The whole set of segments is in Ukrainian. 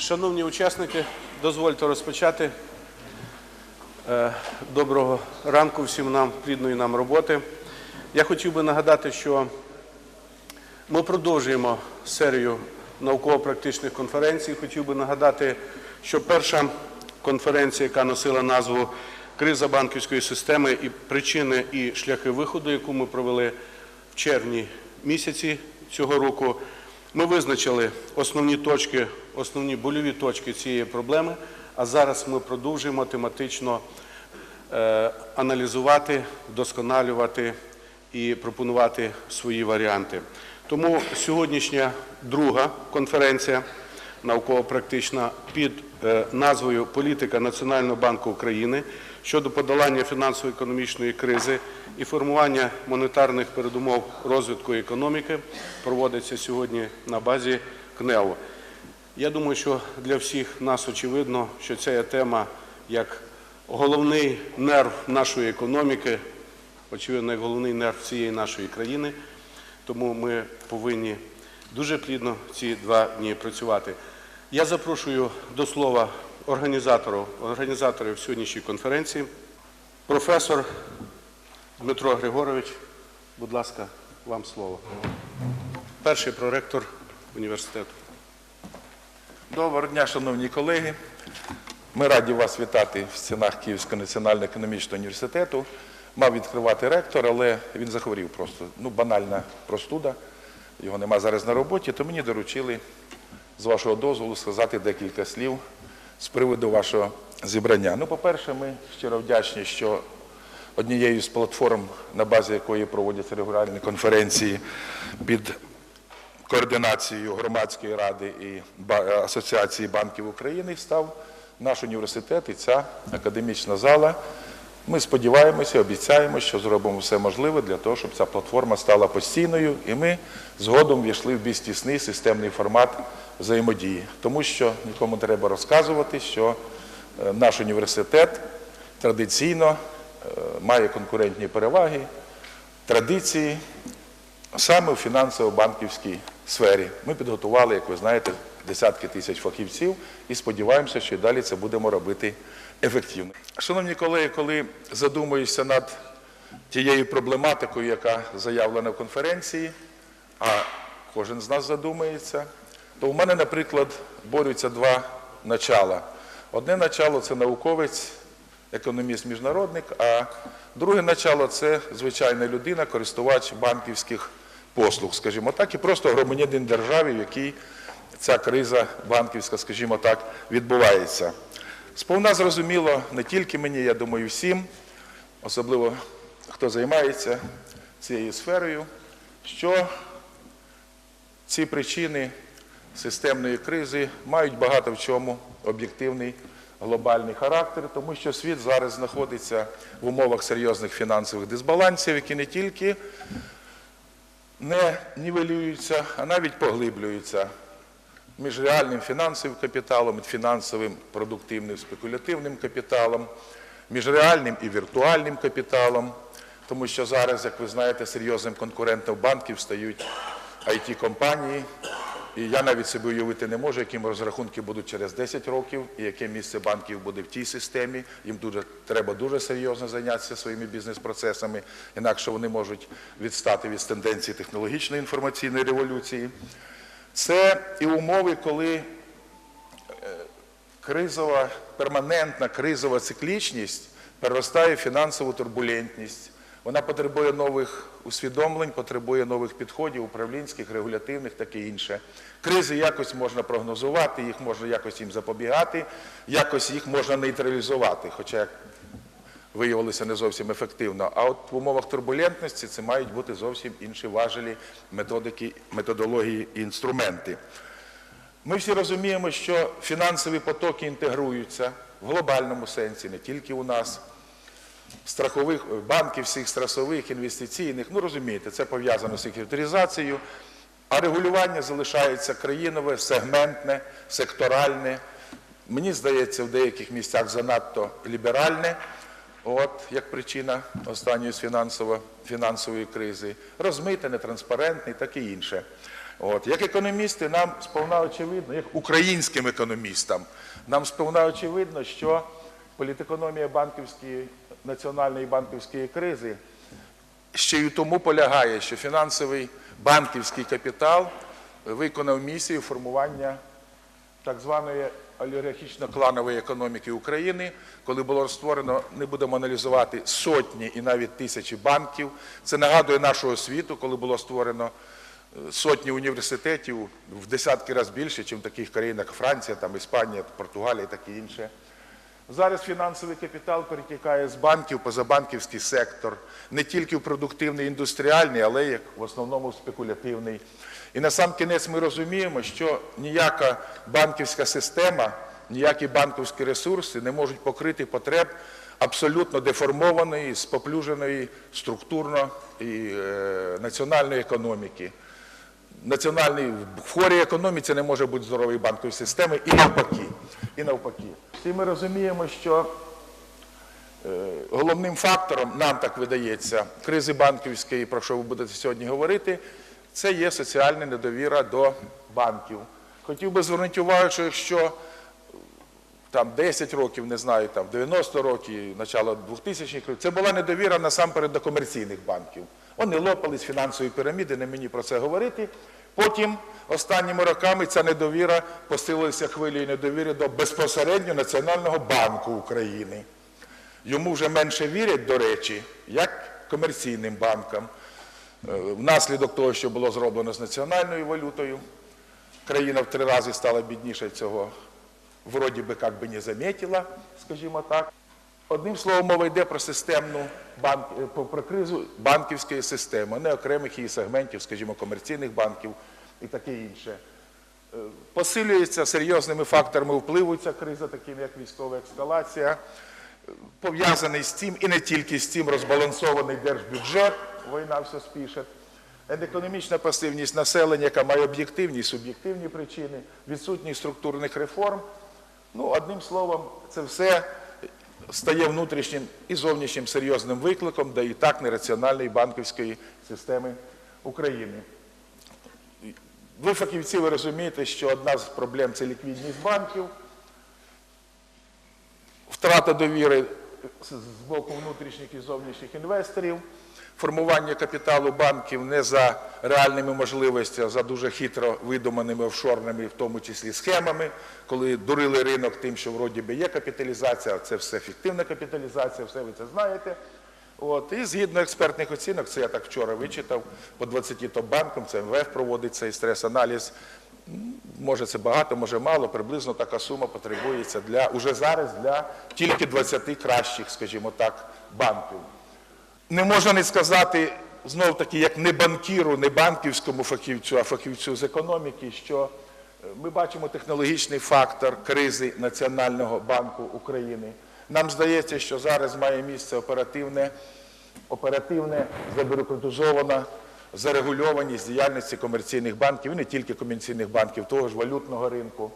Шановні учасники, дозвольте розпочати. Е, Доброго ранку всім нам, плідної нам роботи. Я хотів би нагадати, що ми продовжуємо серію науково-практичних конференцій. Хотів би нагадати, що перша конференція, яка носила назву Криза банківської системи і причини і шляхи виходу, яку ми провели в червні місяці цього року, ми визначили основні точки, основні больові точки цієї проблеми. А зараз ми продовжуємо тематично е, аналізувати, вдосконалювати і пропонувати свої варіанти. Тому сьогоднішня друга конференція науково-практична під е, назвою Політика Національного банку України щодо подолання фінансово-економічної кризи і формування монетарних передумов розвитку економіки проводиться сьогодні на базі КНЕО. Я думаю, що для всіх нас очевидно, що ця тема як головний нерв нашої економіки, очевидно, як головний нерв цієї нашої країни. Тому ми повинні дуже плідно ці два дні працювати. Я запрошую до слова організаторів, організаторів сьогоднішньої конференції, професор Дмитро Григорович. Будь ласка, вам слово. Перший проректор університету. Доброго дня, шановні колеги. Ми раді вас вітати в стінах Київського національного економічного університету. Мав відкривати ректор, але він захворів просто. Ну, банальна простуда. Його нема зараз на роботі, то мені доручили, з вашого дозволу, сказати декілька слів з приводу вашого зібрання. Ну, по-перше, ми щиро вдячні, що однією з платформ, на базі якої проводяться регулярні конференції під координацією громадської ради і Асоціації банків України став наш університет і ця академічна зала. Ми сподіваємося, обіцяємо, що зробимо все можливе для того, щоб ця платформа стала постійною, і ми згодом війшли в більш тісний системний формат взаємодії. Тому що нікому треба розказувати, що е, наш університет традиційно е, має конкурентні переваги, традиції, саме в фінансово-банківській сфері. Ми підготували, як ви знаєте, десятки тисяч фахівців і сподіваємося, що і далі це будемо робити ефективно. Шановні колеги, коли задумуєшся над тією проблематикою, яка заявлена в конференції, а кожен з нас задумається, то у мене, наприклад, борються два начала. Одне начало це науковець, економіст-міжнародник, а друге начало це звичайна людина, користувач банківських послуг, скажімо так, і просто громадянин держави, в якій ця криза банківська, скажімо так, відбувається. Сповна зрозуміло не тільки мені, я думаю, всім, особливо хто займається цією сферою, що ці причини системної кризи мають багато в чому об'єктивний глобальний характер, тому що світ зараз знаходиться в умовах серйозних фінансових дисбалансів, які не тільки не нівелюються, а навіть поглиблюються між реальним фінансовим капіталом, фінансовим продуктивним спекулятивним капіталом, між реальним і віртуальним капіталом, тому що зараз, як ви знаєте, серйозним конкурентом банків стають it компанії і я навіть собі уявити не можу, якими розрахунки будуть через 10 років, і яке місце банків буде в тій системі. Їм дуже треба дуже серйозно зайнятися своїми бізнес-процесами, інакше вони можуть відстати від тенденції технологічної інформаційної революції. Це і умови, коли е, кризова, перманентна кризова циклічність переростає в фінансову турбулентність. Вона потребує нових усвідомлень, потребує нових підходів, управлінських, регулятивних, таке інше. Кризи якось можна прогнозувати, їх можна якось їм запобігати, якось їх можна нейтралізувати, хоча як виявилося не зовсім ефективно. А от в умовах турбулентності це мають бути зовсім інші важелі, методики, методології і інструменти. Ми всі розуміємо, що фінансові потоки інтегруються в глобальному сенсі, не тільки у нас. Страхових банків, всіх страхових, інвестиційних, ну розумієте, це пов'язано з секретаризацією, а регулювання залишається країнове, сегментне, секторальне. Мені здається, в деяких місцях занадто ліберальне, от як причина останньої фінансової кризи, розмите, нетранспарентне і таке інше. От. Як економісти, нам сповна очевидно, як українським економістам, нам сповна очевидно, що політекономія банківської, національної банківської кризи ще й тому полягає, що фінансовий банківський капітал виконав місію формування так званої олігархічно-кланової економіки України, коли було створено, не будемо аналізувати, сотні і навіть тисячі банків. Це нагадує нашу освіту, коли було створено е, сотні університетів в десятки разів більше, ніж в таких країнах як Франція, там, Іспанія, Португалія і таке інше. Зараз фінансовий капітал перетікає з банків позабанківський сектор, не тільки в продуктивний індустріальний, але й в основному в спекулятивний. І на сам кінець ми розуміємо, що ніяка банківська система, ніякі банківські ресурси не можуть покрити потреб абсолютно деформованої, споплюженої структурно і е, національної економіки національний в хворій економіці не може бути здорової банкової системи і навпаки. І навпаки. Всі ми розуміємо, що е, головним фактором, нам так видається, кризи банківської, про що ви будете сьогодні говорити, це є соціальна недовіра до банків. Хотів би звернути увагу, що якщо там 10 років, не знаю, там 90 років, начало 2000-х років, це була недовіра насамперед до комерційних банків. Вони лопались фінансові піраміди, не мені про це говорити. Потім останніми роками ця недовіра посилилася хвилею недовіри до безпосередньо Національного банку України. Йому вже менше вірять, до речі, як комерційним банкам. Е, Внаслідок того, що було зроблено з національною валютою, країна в три рази стала бідніше цього вроді би як би не заметила, скажімо так. Одним словом, мова йде про системну банк, е, про кризу банківської системи, не окремих її сегментів, скажімо, комерційних банків і таке інше. Е, Посилюється серйозними факторами впливу ця криза, такими як військова ескалація, е, пов'язаний з цим і не тільки з цим розбалансований держбюджет, війна все спішить. Економічна пасивність населення, яка має об'єктивні і суб'єктивні причини, відсутність структурних реформ. Ну, одним словом, це все стає внутрішнім і зовнішнім серйозним викликом, до і так нераціональної банківської системи України. Ви фахівці, ви розумієте, що одна з проблем це ліквідність банків, втрата довіри з боку внутрішніх і зовнішніх інвесторів, формування капіталу банків не за реальними можливостями, а за дуже хитро видуманими офшорними, в тому числі схемами, коли дурили ринок тим, що вроді би є капіталізація, це все фіктивна капіталізація, все ви це знаєте. От, і згідно експертних оцінок, це я так вчора вичитав, по 20 топ-банкам, це МВФ проводить цей стрес-аналіз. Може це багато, може мало, приблизно така сума потребується для, уже зараз для тільки 20 кращих, скажімо так, банків. Не можна не сказати, знов таки, як не банкіру, не банківському фахівцю, а фахівцю з економіки, що е, ми бачимо технологічний фактор кризи Національного банку України. Нам здається, що зараз має місце оперативне, оперативне, забюрократизована зарегульованість діяльності комерційних банків, і не тільки комерційних банків, того ж валютного ринку.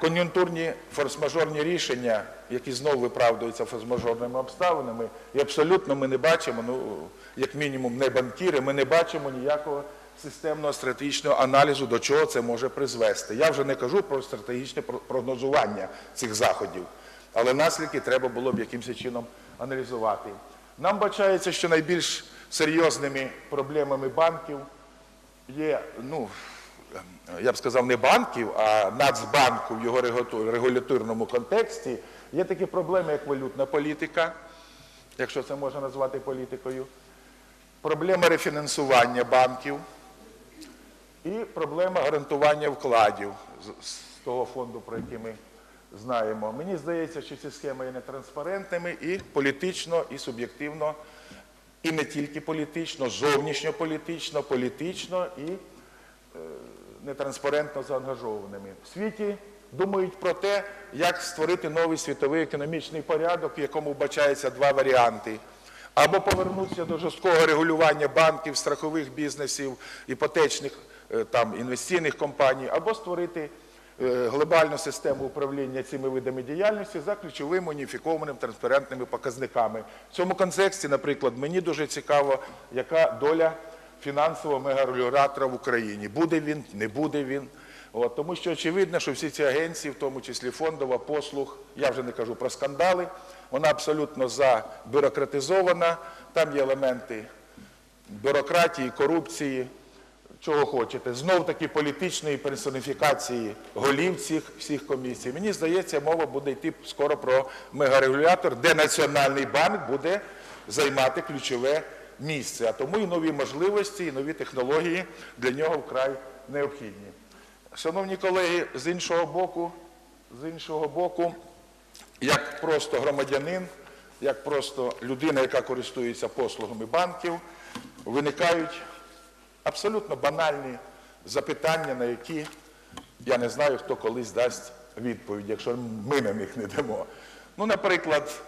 Кон'юнктурні форс-мажорні рішення, які знову виправдуються форс-мажорними обставинами, і абсолютно ми не бачимо, ну, як мінімум, не банкіри, ми не бачимо ніякого системного стратегічного аналізу, до чого це може призвести. Я вже не кажу про стратегічне про- прогнозування цих заходів, але наслідки треба було б якимось чином аналізувати. Нам бачається, що найбільш серйозними проблемами банків є, ну, я б сказав, не банків, а Нацбанку в його регуляторному контексті, є такі проблеми, як валютна політика, якщо це можна назвати політикою, проблема рефінансування банків і проблема гарантування вкладів з, того фонду, про який ми знаємо. Мені здається, що ці схеми є нетранспарентними і політично, і суб'єктивно, і не тільки політично, зовнішньополітично, політично і нетранспарентно заангажованими. В світі думають про те, як створити новий світовий економічний порядок, в якому вбачається два варіанти. Або повернутися до жорсткого регулювання банків, страхових бізнесів, іпотечних е, там, інвестиційних компаній, або створити е, глобальну систему управління цими видами діяльності за ключовими уніфікованими транспарентними показниками. В цьому контексті, наприклад, мені дуже цікаво, яка доля фінансового мегарегулятора в Україні. Буде він, не буде він. От, тому що очевидно, що всі ці агенції, в тому числі фондова, послуг, я вже не кажу про скандали, вона абсолютно забюрократизована, там є елементи бюрократії, корупції, чого хочете. Знов таки політичної персоніфікації голів цих всіх комісій. Мені здається, мова буде йти скоро про мегарегулятор, де Національний банк буде займати ключове місце. А тому і нові можливості, і нові технології для нього вкрай необхідні. Шановні колеги, з іншого боку, з іншого боку, як просто громадянин, як просто людина, яка користується послугами банків, виникають абсолютно банальні запитання, на які я не знаю, хто колись дасть відповідь, якщо ми на них не дамо. Ну, наприклад,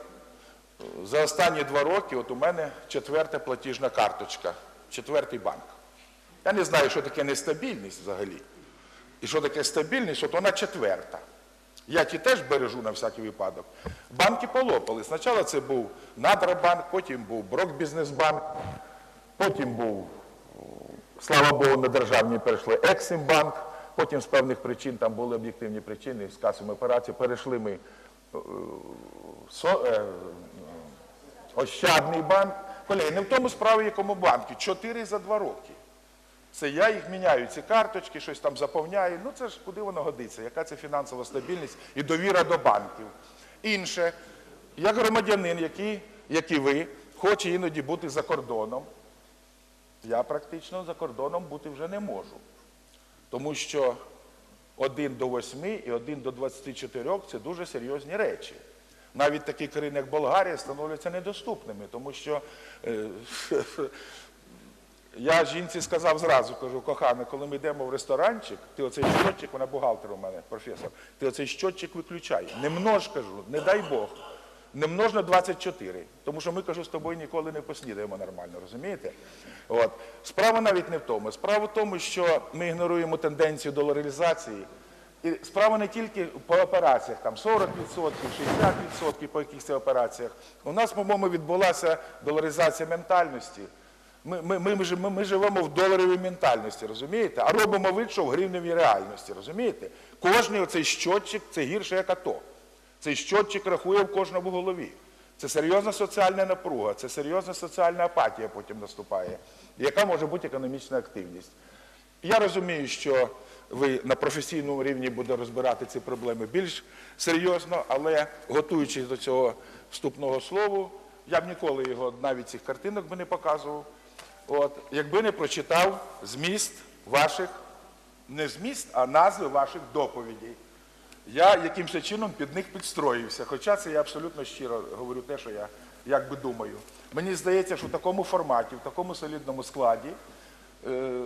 за останні два роки от у мене четверта платіжна карточка, четвертий банк. Я не знаю, що таке нестабільність взагалі. І що таке стабільність, от вона четверта. Я ті теж бережу на всякий випадок. Банки полопали. Спочатку це був Надрабанк, потім був Брокбізнесбанк, потім був, слава Богу, на державні перейшли Ексімбанк, потім з певних причин, там були об'єктивні причини з касовими операціями, перейшли ми е, е, Ощадний банк. Колеги, не в тому справа, якому банку. Чотири за два роки. Це я їх міняю, ці карточки, щось там заповняю. Ну це ж куди воно годиться? Яка це фінансова стабільність і довіра до банків? Інше, як громадянин, який, як і ви, хоче іноді бути за кордоном, я практично за кордоном бути вже не можу. Тому що 1 до 8 і 1 до 24 це дуже серйозні речі. Навіть такі країни, як Болгарія, становляться недоступними, тому що е, я жінці сказав зразу, кажу, кохана, коли ми йдемо в ресторанчик, ти оцей щотчик, вона бухгалтер у мене, професор, ти оцей щотчик виключай. Не кажу, не дай Бог. Не множ на 24, тому що ми, кажу, з тобою ніколи не поснідаємо нормально, розумієте? Справа навіть не в тому. Справа в тому, що ми ігноруємо тенденцію доларизації. І справа не тільки по операціях, там 40%, 60% по якихось операціях. У нас, по-моєму, відбулася доларизація ментальності. Ми, ми, ми, ми, ми, живемо в доларовій ментальності, розумієте? А робимо вид, в гривневій реальності, розумієте? Кожний оцей щотчик це гірше як АТО. Цей щотчик рахує в кожному голові. Це серйозна соціальна напруга, це серйозна соціальна апатія потім наступає, яка може бути економічна активність. Я розумію, що ви на професійному рівні будете розбирати ці проблеми більш серйозно, але готуючись до цього вступного слову, я б ніколи його навіть цих картинок би не показував. От, якби не прочитав зміст ваших, не зміст, а назви ваших доповідей. Я якимось чином під них підстроївся, хоча це я абсолютно щиро говорю те, що я як би думаю. Мені здається, що в такому форматі, в такому солідному складі е,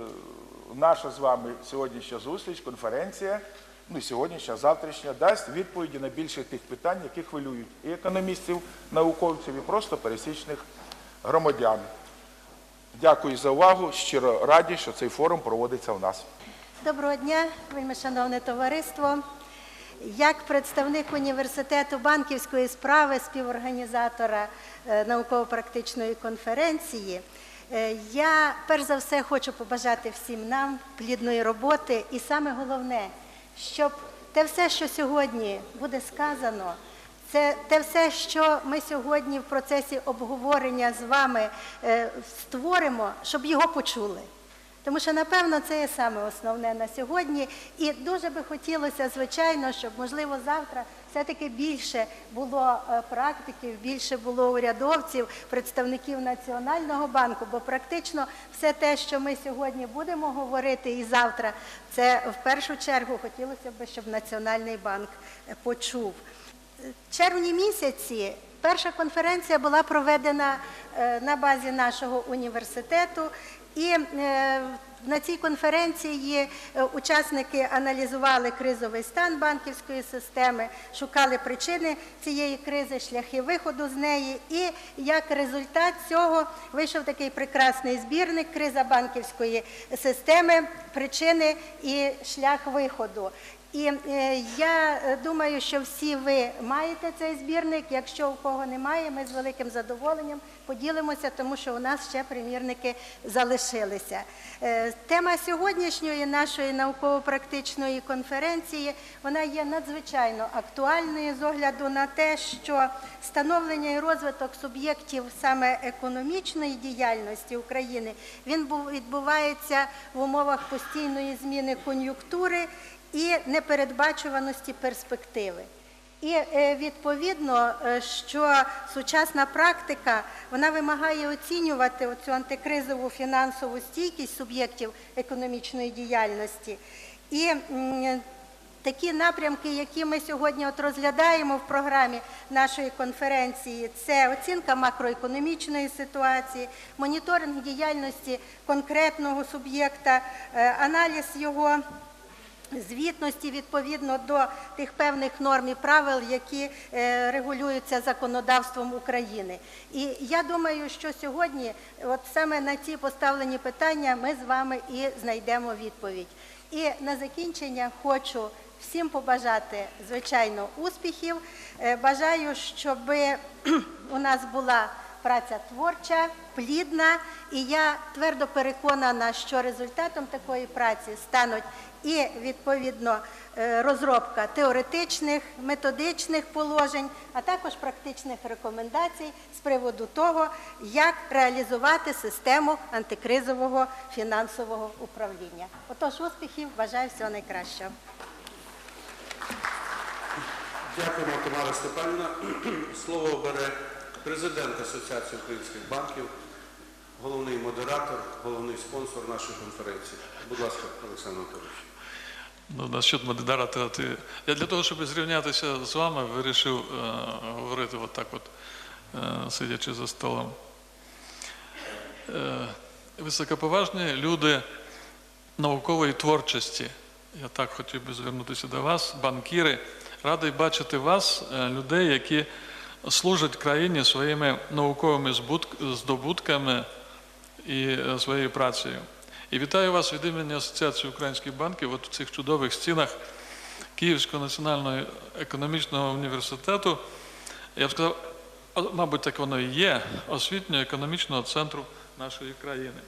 наша з вами сьогоднішня зустріч, конференція, ну і сьогоднішня, завтрашня, дасть відповіді на більше тих питань, які хвилюють і економістів, науковців, і просто пересічних громадян. Дякую за увагу. Щиро раді, що цей форум проводиться у нас. Доброго дня, вельми шановне товариство. Як представник університету банківської справи, співорганізатора е, науково-практичної конференції, я перш за все хочу побажати всім нам плідної роботи і саме головне, щоб те все, що сьогодні буде сказано, це те все, що ми сьогодні в процесі обговорення з вами е, створимо, щоб його почули. Тому що, напевно, це є саме основне на сьогодні. І дуже би хотілося, звичайно, щоб, можливо, завтра все-таки більше було е, практиків, більше було урядовців, представників Національного банку, бо практично все те, що ми сьогодні будемо говорити і завтра, це в першу чергу хотілося б, щоб Національний банк е, почув. В червні місяці перша конференція була проведена е, на базі нашого університету, і е, на цій конференції е, учасники аналізували кризовий стан банківської системи, шукали причини цієї кризи, шляхи виходу з неї. І як результат цього вийшов такий прекрасний збірник Криза банківської системи, причини і шлях виходу. І е, я думаю, що всі ви маєте цей збірник. Якщо у кого немає, ми з великим задоволенням поділимося, тому що у нас ще примірники залишилися. Е, Тема сьогоднішньої нашої науково-практичної конференції вона є надзвичайно актуальною з огляду на те, що становлення і розвиток суб'єктів саме економічної діяльності України він відбувається в умовах постійної зміни кон'юнктури і непередбачуваності перспективи. І е, відповідно, е, що сучасна практика вона вимагає оцінювати цю антикризову фінансову стійкість суб'єктів економічної діяльності. І такі напрямки, які ми сьогодні от розглядаємо в програмі нашої конференції, це оцінка макроекономічної ситуації, моніторинг діяльності конкретного суб'єкта, е, аналіз його звітності відповідно до тих певних норм і правил, які е, регулюються законодавством України. І я думаю, що сьогодні, от саме на ці поставлені питання, ми з вами і знайдемо відповідь. І на закінчення хочу всім побажати, звичайно, успіхів. Е, Бажаю, щоб у нас була праця творча, плідна, і я твердо переконана, що результатом такої праці стануть і відповідно е, розробка теоретичних, методичних положень, а також практичних рекомендацій з приводу того, як реалізувати систему антикризового фінансового управління. Отож, успіхів, бажаю всього найкращого. Дякуємо, Тамара Степанівна. Слово бере президент Асоціації українських банків, головний модератор, головний спонсор нашої конференції. Будь ласка, Олександр Анатолійович. Ну, насчет модератора, ти... я для того, щоб зрівнятися з вами, вирішив е, говорити от так от, е, сидячи за столом. Е, високоповажні люди наукової творчості. Я так хотів би звернутися до вас, банкіри. Радий бачити вас, е, людей, які служать країні своїми науковими здобутками і е, своєю працею. І вітаю вас від імені Асоціації українських банків от в цих чудових стінах Київського національного економічного університету. Я б сказав, мабуть, так воно і є, освітньо-економічного центру нашої країни.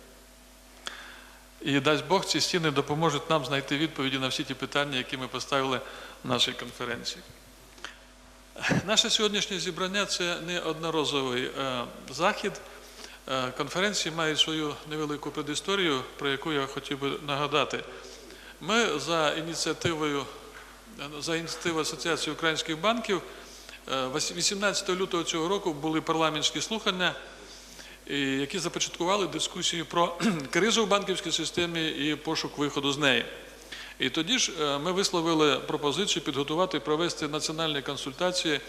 І дасть Бог, ці стіни допоможуть нам знайти відповіді на всі ті питання, які ми поставили в нашій конференції. Наше сьогоднішнє зібрання це не одноразовий е, захід. Е, Конференції мають свою невелику предісторію, про яку я хотів би нагадати. Ми за ініціативою за ініціативою Асоціації українських банків е, 18 лютого цього року були парламентські слухання, які започаткували дискусію про кризу в банківській системі і пошук виходу з неї. І тоді ж е, ми висловили пропозицію підготувати і провести національні консультації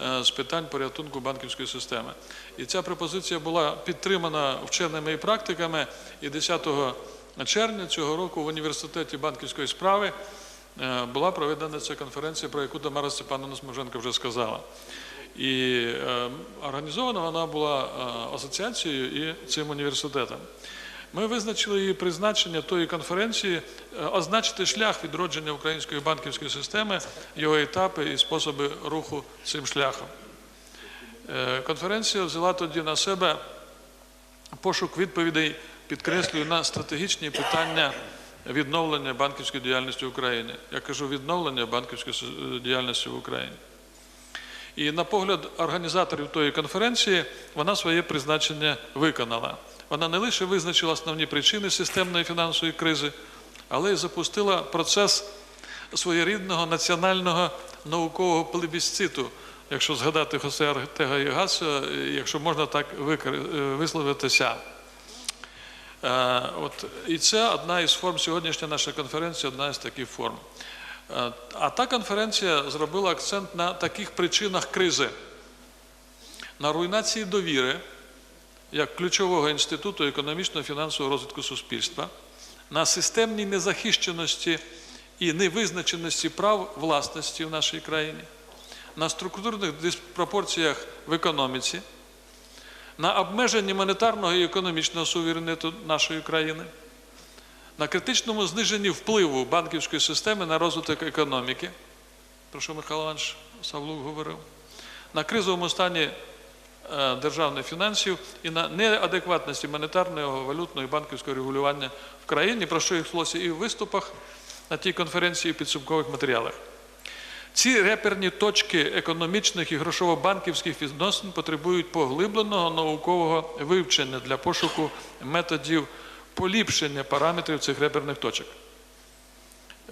е, з питань порятунку банківської системи. І ця пропозиція була підтримана вченими і практиками. І 10 червня цього року в університеті банківської справи е, була проведена ця конференція, про яку Тамара Степановна Сможенко вже сказала. І організована вона була асоціацією і цим університетом. Ми визначили її призначення тої конференції, е, означити шлях відродження української банківської системи, його етапи і способи руху цим шляхом. Е, Конференція взяла тоді на себе пошук відповідей, підкреслюю, на стратегічні питання відновлення банківської діяльності в Україні. Я кажу відновлення банківської діяльності в Україні. І на погляд організаторів тої конференції вона своє призначення виконала. Вона не лише визначила основні причини системної фінансової кризи, але й запустила процес своєрідного національного наукового плебісциту, якщо згадати Хосе Артега і Гассо, якщо можна так е, висловитися. Е, От, і це одна із форм сьогоднішня наша конференція, одна із таких форм. Е, А та конференція зробила акцент на таких причинах кризи, на руйнації довіри як ключового інституту економічного фінансового розвитку суспільства, на системній незахищеності і невизначеності прав власності в нашій країні, на структурних диспропорціях в економіці, на обмеженні монетарного і економічного суверенітету нашої країни, на критичному зниженні впливу банківської системи на розвиток економіки, про що Михайло Іванович Савлук говорив, на кризовому стані е, державних фінансів і на неадекватності монетарного, валютного і банківського регулювання в країні, про що йшлося і в виступах на тій конференції, і в підсумкових матеріалах. Ці реперні точки економічних і грошово-банківських відносин потребують поглибленого наукового вивчення для пошуку методів поліпшення параметрів цих реперних точок.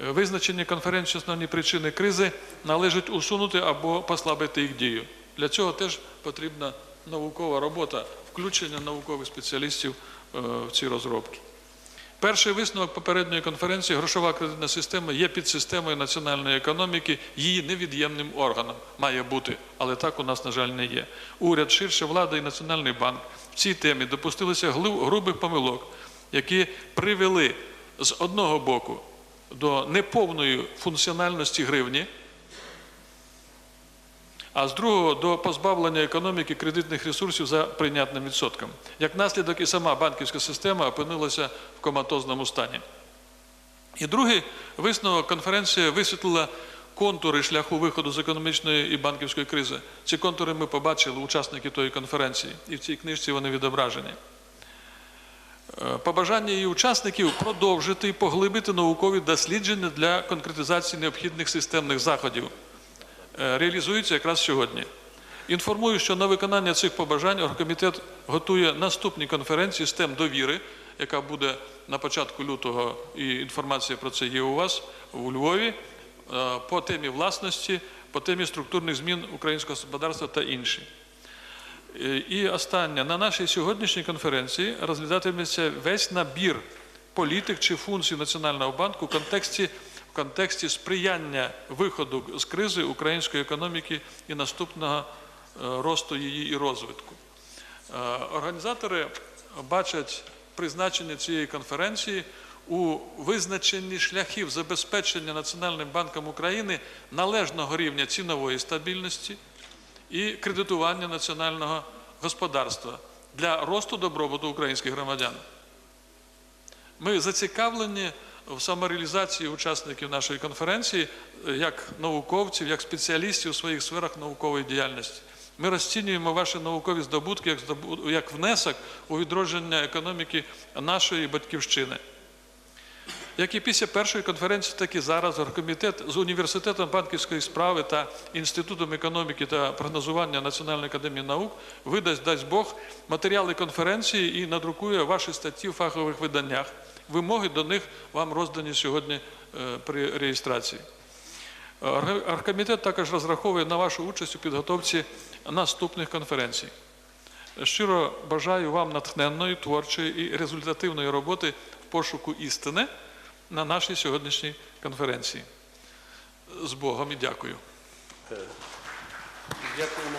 Е, Визначені конференції основні причини кризи належить усунути або послабити їх дію. Для цього теж потрібна наукова робота, включення наукових спеціалістів е, в ці розробки. Перший висновок попередньої конференції грошова кредитна система є підсистемою національної економіки, її невід'ємним органом має бути, але так у нас, на жаль, не є. Уряд, ширше влада і Національний банк в цій темі допустилися грубих помилок, які привели з одного боку до неповної функціональності гривні, а з другого до позбавлення економіки кредитних ресурсів за прийнятним відсотком. Як наслідок, і сама банківська система опинилася в коматозному стані. І другий висновок конференція висвітлила контури шляху виходу з економічної і банківської кризи. Ці контури ми побачили, учасники тої конференції, і в цій книжці вони відображені. Е, Побажання її учасників продовжити і поглибити наукові дослідження для конкретизації необхідних системних заходів е, реалізується якраз сьогодні. Інформую, що на виконання цих побажань оргкомітет готує наступні конференції з тем довіри, яка буде на початку лютого, і інформація про це є у вас у Львові, е, по темі власності, по темі структурних змін українського господарства та інші. Е, І останнє. На нашій сьогоднішній конференції розглядатиметься весь набір політик чи функцій Національного банку в контексті, в контексті сприяння виходу з кризи української економіки і наступного е, росту її і розвитку. Е, Організатори бачать призначення цієї конференції у визначенні шляхів забезпечення Національним банком України належного рівня цінової стабільності і кредитування національного господарства для росту добробуту українських громадян. Ми зацікавлені в самореалізації учасників нашої конференції е, як науковців, як спеціалістів у своїх сферах наукової діяльності. Ми розцінюємо ваші наукові здобутки як, як внесок у відродження економіки нашої батьківщини. Як і після першої конференції, так і зараз оргкомітет з університетом банківської справи та інститутом економіки та прогнозування Національної академії наук видасть, дасть Бог, матеріали конференції і надрукує ваші статті в фахових виданнях. Вимоги до них вам роздані сьогодні е, при реєстрації. Орг- Оргкомітет також розраховує на вашу участь у підготовці наступних конференцій. Щиро бажаю вам натхненної, творчої і результативної роботи в пошуку істини на нашій сьогоднішній конференції. З Богом і дякую. Дякуємо.